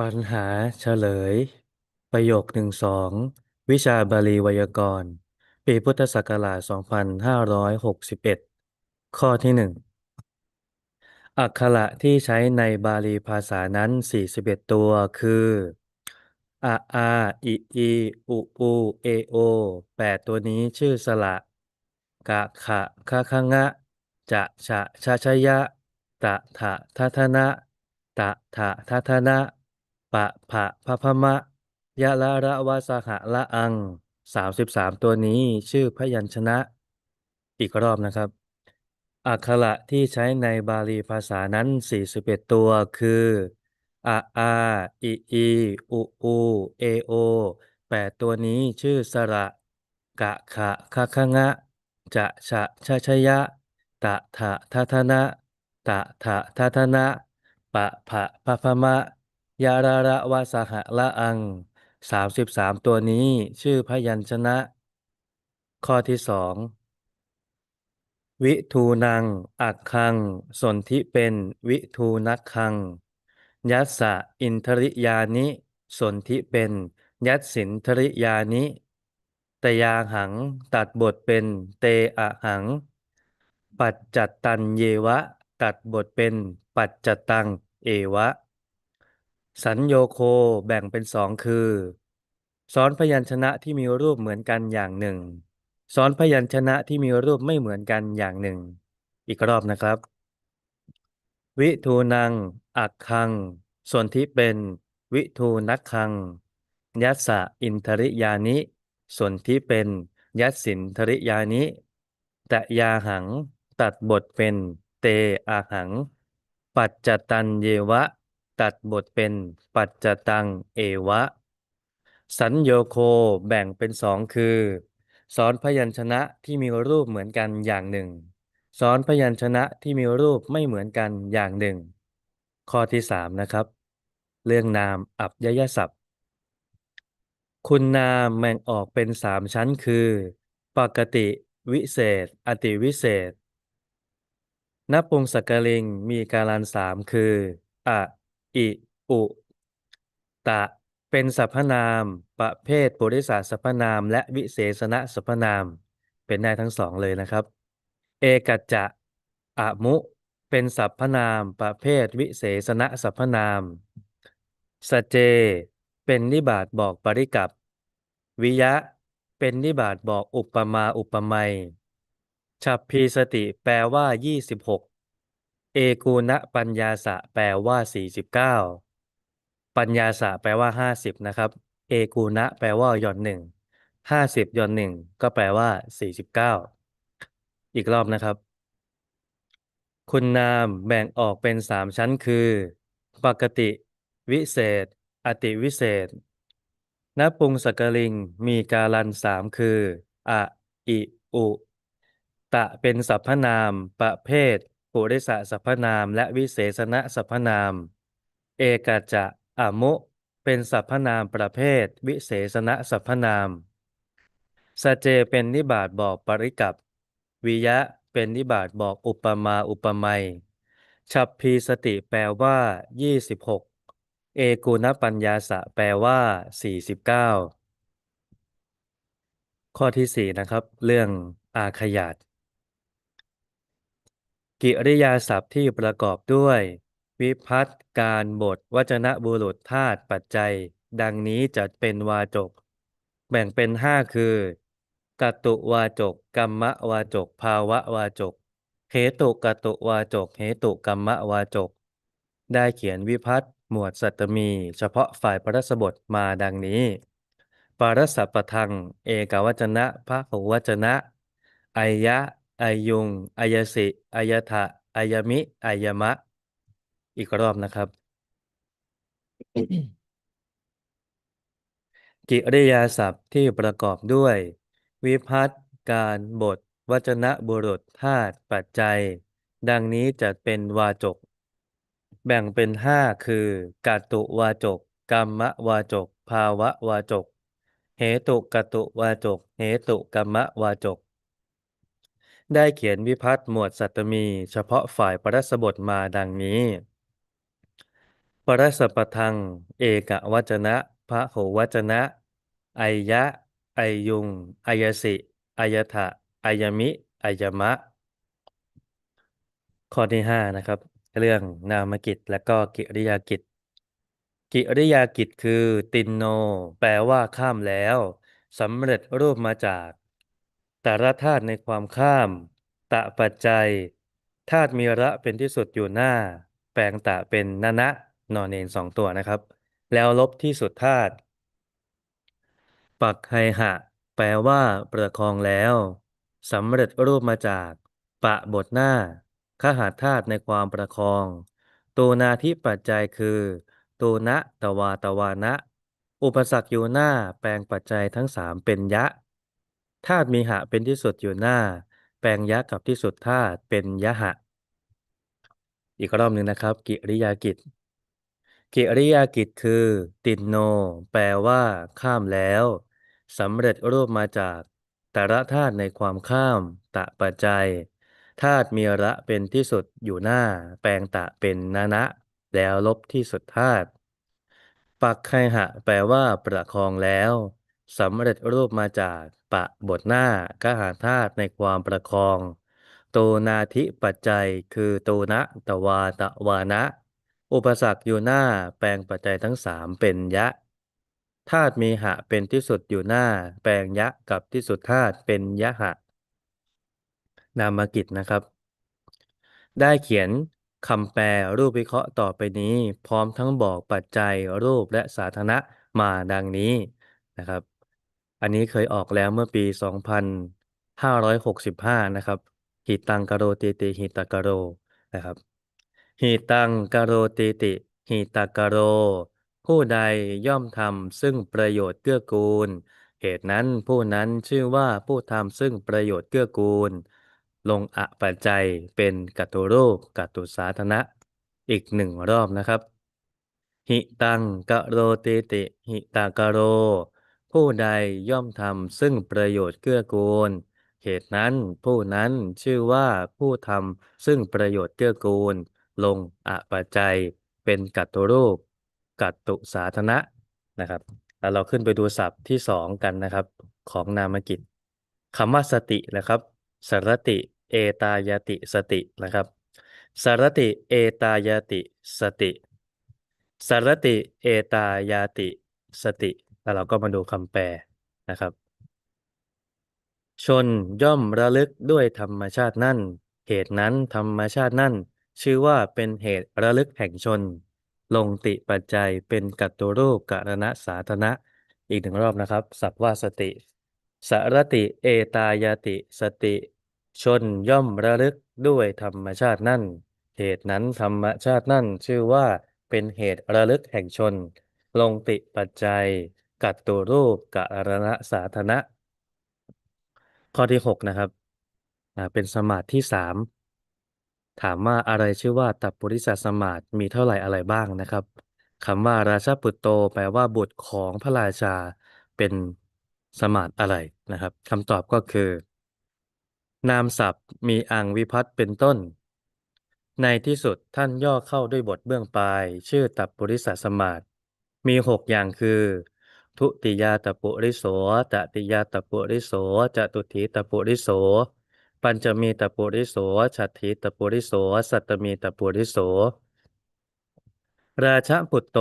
ปัญหาเฉลย ประโยคหนึ่งสอง วิชาบาลีไวยากรณ์ ปีพุทธศักราช2561ข้อที่หนึ่งอักขระที่ใช้ในบาลีภาษานั้น41ตัวคืออะอาอิอีอุอูเอโอแปดตัวนี้ชื่อสระกะขะคะคะงะ จะฉะชะชะยะ ตะถะทะทะนะ ตะถะทะทะนะ ปะผะพะพะมะ ยะละระวะสหะละอังสามสิบสามตัวนี้ชื่อพยัญชนะ อีกรอบนะครับ อักขระที่ใช้ในบาลีภาษานั้น41ตัวคืออะอาอิอีอุอูเอโอแปดตัวนี้ชื่อสระกะขะคะคะงะ จะฉะชะชะยะ ตะถะทะทะนะ ตะถะทะทะนะ ปะผะพะพะมะ ยาระระวะสหะละอังสามสิบสามตัวนี้ชื่อพยัญชนะ ข้อที่สองวิทูนัง อักคัง สนธิเป็นวิทูนักคัง ยัสสะอินทริยานิ สนธิเป็น ยัสสินทริยานิ ตยาหังตัดบทเป็นเตอะหัง ปัจจัตตันเยวะ ตัดบทเป็นปัจจตัง เอวะ สัญโยโคแบ่งเป็นสองคือซ้อนพยัญชนะที่มีรูปเหมือนกันอย่างหนึ่งซ้อนพยัญชนะที่มีรูปไม่เหมือนกันอย่างหนึ่ง อีกรอบนะครับ วิทูนัง อักคัง ส่วนที่เป็น วิทูนักคัง ยัสสะอินทริยานิ ส่วนที่เป็น ยัสสินทริยานิ ตะยาหัง ตัดบทเป็น เตอาหัง ปัจจตันเยวะ ตัดบทเป็นปัจจตังเอวะ สัญโยโคแบ่งเป็นสองคือซ้อนพยัญชนะที่มีรูปเหมือนกันอย่างหนึ่งซ้อนพยัญชนะที่มีรูปไม่เหมือนกันอย่างหนึ่ง ข้อที่สามนะครับ เรื่องนามอับยยศัพท์ คุณนามแบ่งออกเป็นสามชั้นคือ ปกติวิเศษ อติวิเศษนปุงสกลิงมีการันสามคือ อะ อิอุ ตะ เป็นสรรพนาม ประเภทปุริสาสรรพนาม และวิเศษณสรรพนาม เป็นได้ทั้งสองเลยนะครับ เอกัจจะอะมุ เป็นสรรพนาม ประเภทวิเศษณสรรพนาม สเจ เป็นนิบาตบอกปริกับ วิยะ เป็นนิบาตบอกอุปมาอุปไมยฉัพพีสติแปลว่า26 เอกูณปัญญาสะแปลว่า49ปัญญาสะแปลว่า50นะครับ เอกูณแปลว่าหย่อนหนึ่ง50หย่อนหนึ่งก็แปลว่า49อีกรอบนะครับ คุณนามแบ่งออกเป็นสามชั้นคือ ปกติ วิเศษ อติวิเศษนปุงสกลิงมีการันสามคือ อะ อิ อุ ตะเป็นสรรพนาม ประเภท ปุริสสรรพนามและวิเศษณสรรพนาม เอกจจะอะมุ เป็นสรรพนามประเภท วิเศษณสรรพนาม สเจเป็นนิบาตบอกปริกับ วิยะเป็นนิบาตบอกอุปมาอุปไมยฉัพพีสติแปลว่า 26 เอกูณปัญญาสะแปลว่า 49 ข้อที่สี่นะครับ เรื่องอาขยาต กิริยาศัพท์ที่ประกอบด้วย วิพัฒการบทวจนะบุรุษธาตุปัจจัย ดังนี้จัดเป็นวาจก แบ่งเป็นห้าคือกัตุวาจกกรรมวาจก ภาวะวาจกเหตุกัตุวาจกเหตุกรรมวาจก ได้เขียนวิพัฒหมวดสัตตมี เฉพาะฝ่ายปรสบทมาดังนี้ปารสัพปทัง เอกวจนะพระหวจนะอายะ อายุงอายสิอายทะอายมิอายมะ อีกรอบนะครับ กิริยาศัพท์ที่ประกอบด้วย วิพัฒน์การบท วจนะบุรุษธาตุปัจจัย ดังนี้จัดเป็นวาจก แบ่งเป็นห้าคือกัตตุวาจกกรรมวาจก ภาวะวาจก เหตุกัตุวาจก เหตุกรรมวาจก ได้เขียนวิพัฒน์หมวดสัตตมี เฉพาะฝ่ายปรสบทมาดังนี้ ปรสสปทัง เอกวจนะพระโหวจนะ ไอยะ ไอยุง ไอยสิไอยทะไอยมิไอยมะ ข้อที่ห้านะครับ เรื่องนามกิจและก็กิริยากิจ กิริยากิจคือ ตินโน แปลว่าข้ามแล้วสำเร็จรูปมาจาก แต่ละธาตุในความข้าม ตะปัจจัยธาตุมีระเป็นที่สุดอยู่หน้า แปลงตะเป็นนะนะนอนเนนสองตัวนะครับ แล้วลบที่สุดธาตุปักไฮหะ แปลว่า ประคองแล้วสำเร็จรูปมาจาก ปะบทหน้าขหาธาตุในความประคองตูนาทิปัจจัยคือตูนะตวาตวานะ อุปสรรคอยู่หน้าแปลงปัจจัยทั้งสามเป็นยะ ธาตุมีหะเป็นที่สุดอยู่หน้า แปลงยะกับที่สุดธาตุเป็นยะหะ อีกรอบหนึ่งนะครับ กิริยากิจ กิริยากิจคือ ตินโน แปลว่า ข้ามแล้วสำเร็จรูปมาจาก แต่ละธาตุในความข้าม ตะปัจจัยธาตุมีระเป็นที่สุดอยู่หน้า แปลงตะเป็นนะนะ แล้วลบที่สุดธาตุปักไคหะ แปลว่า ประคองแล้ว สำเร็จรูปมาจากปะบทหน้ากหาธาตุในความประคอง โตนาทิปัจจัยคือโตนะตวาตะวานะ อุปสรรคอยู่หน้าแปลงปัจจัยทั้งสามเป็นยะธาตุมีหะเป็นที่สุดอยู่หน้า แปลงยะกับที่สุดธาตุเป็นยะหะ นามกิจนะครับ ได้เขียนคำแปลรูปวิเคราะห์ต่อไปนี้ พร้อมทั้งบอกปัจจัยรูปและสาธารณะมาดังนี้นะครับ อันนี้เคยออกแล้วเมื่อปี 2565 นะครับหิตังกโรติติหิตกโรนะครับหิตังกโรติติหิตกโร ผู้ใดย่อมทำซึ่งประโยชน์เกื้อกูล เหตุนั้นผู้นั้นชื่อว่าผู้ทำซึ่งประโยชน์เกื้อกูล ลงอะปัจจัยเป็นกัตตุรูปกัตตุสาธนะ อีกหนึ่งรอบนะครับหิตังกโรติติหิตากโร ผู้ใดย่อมทำซึ่งประโยชน์เกื้อกูล เหตุนั้นผู้นั้นชื่อว่าผู้ทำซึ่งประโยชน์เกื้อกูล ลงอปัจจัย เป็นกัตตุรูป กัตตุสาธนะนะครับแล้วเราขึ้นไปดูศัพท์ที่สองกันนะครับ ของนามกิจคำว่าสตินะครับ สรติ เอตายติสตินะครับ สรติ เอตายติสติ สรติ เอตายติสติ แล้วเราก็มาดูคำแปลนะครับ ชนย่อมระลึกด้วยธรรมชาตินั่น เหตุนั้นธรรมชาตินั่น ชื่อว่าเป็นเหตุระลึกแห่งชน ลงติปัจจัยเป็นกัตตุรูปกรณะสาธนะ อีกหนึ่งรอบนะครับ สัพว่าสติ สรติเอตายติสติ ชนย่อมระลึกด้วยธรรมชาตินั่น เหตุนั้นธรรมชาตินั่นชื่อว่าเป็นเหตุระลึกแห่งชน ลงติปัจจัย กัตตุรูปกรณะสาธนะ ข้อที่หกนะครับเป็นสมาธิที่สามถามว่าอะไรชื่อว่าตัปปุริสสมาธิมีเท่าไหร่อะไรบ้างนะครับคำว่าราชาปุตโต แปลว่าบุตรของพระราชาเป็นสมาธิอะไรนะครับคำตอบก็คือ นามศัพท์มีอังวิพัตเป็นต้น ในที่สุดท่านย่อเข้าด้วยบทเบื้องปลาย ชื่อตัปปุริสสมาธิมีหกอย่างคือ ทุติยาตปุริโสตติยาตปุริโสจตุถีตปุริโส ปัญจมีตปุริโสฉัตถีตปุริโส สัตตมีตปุริโส ราชปุตโต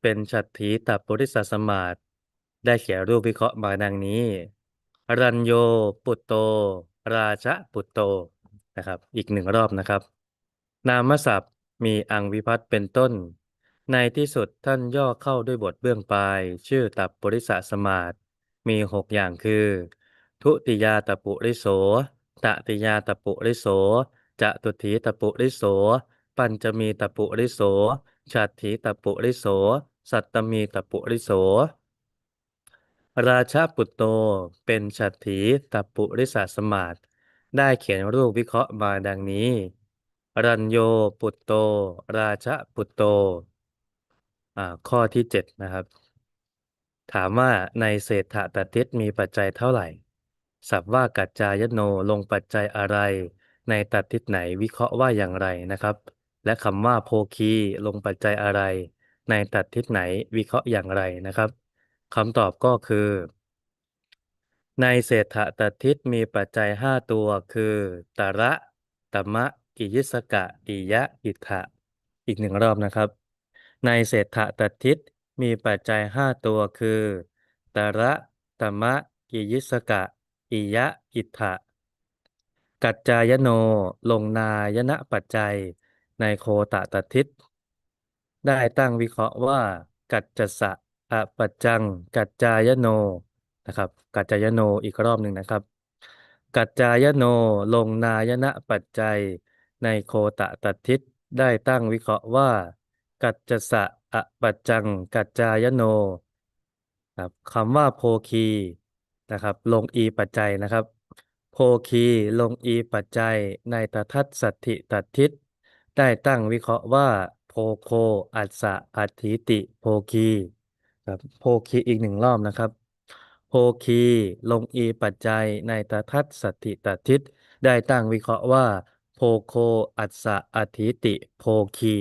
เป็นฉัตถีตปุริสสมาธิได้เขียนรูปวิเคราะห์มาดังนี้ รัญโยปุตโต ราชปุตโตนะครับ อีกหนึ่งรอบนะครับ นามศัพท์มีอังวิพัตเป็นต้น ในที่สุดท่านย่อเข้าด้วยบทเบื้องปลาย ชื่อตับปุริสสมาธมีหกอย่างคือ ทุติยาตปุริโสตติยาตปุริโสจะตุถีตปุริโส ปัญจมีตปุริโสฉัตถีตปุริโส สัตตมีตปุริโส ราชาปุตโตเป็นฉัตถีตปุริสสมาธได้เขียนรูปวิเคราะห์มาดังนี้ รัญโยปุตโต ราชาปุตโต อ่าข้อที่เจ็ดนะครับ ถามว่าในเศรษฐตติสมีปัจจัยเท่าไหร่ สับว่ากัจจายโนลงปัจจัยอะไร ในตัดทิศไหนวิเคราะห์ว่าอย่างไรนะครับ และคำว่าโพคีลงปัจจัยอะไร ในตัดทิศไหนวิเคราะห์อย่างไรนะครับคำตอบก็คือ ในเศรษฐตัดทิศมีปัจจัย5ตัวคือตระตมะ กิยิสกะอิยะอิทธะอีกหนึ่งรอบนะครับ ในเศรษฐตัดทิศมีปัจจัย5ตัวคือ ตระตมะ กิยิสกะ อิยะอิทะกัจจายโน ลงนายนะปัจจัย ในโคตะตัดทิศได้ตั้งวิเคราะห์ว่า กัจจสะอปัจจัง กัจจายโนนะครับ กัจจายโนอีกรอบหนึ่งนะครับ กัจจายโน ลงนายนะปัจจัย ในโคตะตัดทิศได้ตั้งวิเคราะห์ว่า กัจจสะอปัจจัง กัจจายโนครับคำว่าโพคีนะครับ ลงอีปัจจัยนะครับ โพคีลงอีปัจจัย ในตทัศสัตถิตัดทิศได้ตั้งวิเคราะห์ว่า โพโค อัสสะอัตถิติ โพคีครับโพคีอีกหนึ่งรอบนะครับ โพคีลงอีปัจจัย ในตทัศสัตถิตัดทิศได้ตั้งวิเคราะห์ว่า โพโค อัสสะอัตถิติ โพคี